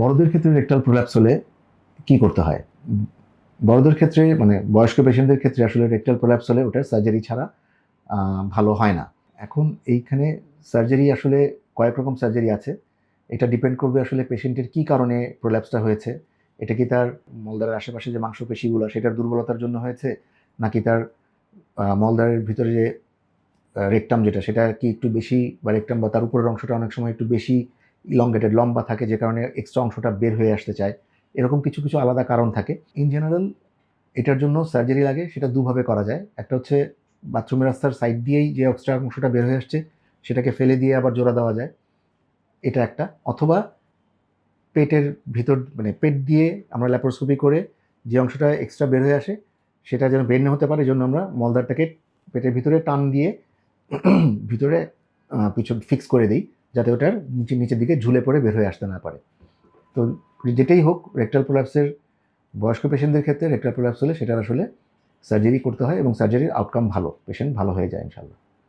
বড়দের ক্ষেত্রে rectal prolapse হলে কি করতে হয়? বড়দের ক্ষেত্রে মানে বয়স্ক পেশেন্টদের ক্ষেত্রে আসলে রেকটাল প্রোল্যাপস হলে ওটার সার্জারি ছাড়া ভালো হয় না। এখন এইখানে সার্জারি আসলে কয়েক রকম সার্জারি আছে। এটা ডিপেন্ড করবে আসলে পেশেন্টের কি কারণে প্রোল্যাপসটা হয়েছে। এটা কি তার মলদ্বারের আশেপাশে যে মাংসপেশিগুলো সেটার দুর্বলতার জন্য হয়েছে? নাকি তার আহ, মলদ্বারের ভিতরে যে রেকটাম যেটা সেটা কি একটু বেশি বা রেকটাম বা তার উপরের অংশটা অনেক সময় একটু বেশি ইলঙ্গেটেড লম্বা থাকে, যে কারণে এক্সট্রা অংশটা বের হয়ে আসতে চায়। এরকম কিছু কিছু আলাদা কারণ থাকে। ইন জেনারেল এটার জন্য সার্জারি লাগে, সেটা দুভাবে করা যায়। একটা হচ্ছে বাথরুমের রাস্তার সাইড দিয়েই যে এক্সট্রা অংশটা বের হয়ে আসছে, সেটাকে ফেলে দিয়ে আবার জোড়া দেওয়া যায়। এটা একটা। অথবা পেটের ভিতর মানে পেট দিয়ে আমরা ল্যাপারোস্কোপি করে যে অংশটা এক্সট্রা বের হয়ে আসে, সেটা যেন বের না হতে পারে জন্য আমরা মলদারটাকে পেটের ভিতরে টান দিয়ে, ভিতরে পিছন ফিক্স করে দিই। যাতে ওটার নিচে নিচের দিকে ঝুলে পড়ে বের হয়ে আসতে না পারে। তো যেটাই হোক রেক্টাল প্রোল্যাপসের বয়স্ক পেশেন্টদের ক্ষেত্রে রেক্টাল প্রোল্যাপস হলে সেটার আসলে সার্জারি করতে হয় এবং সার্জারির আউটকাম ভালো পেশেন্ট ভালো হয়ে যায় ইনশাল্লাহ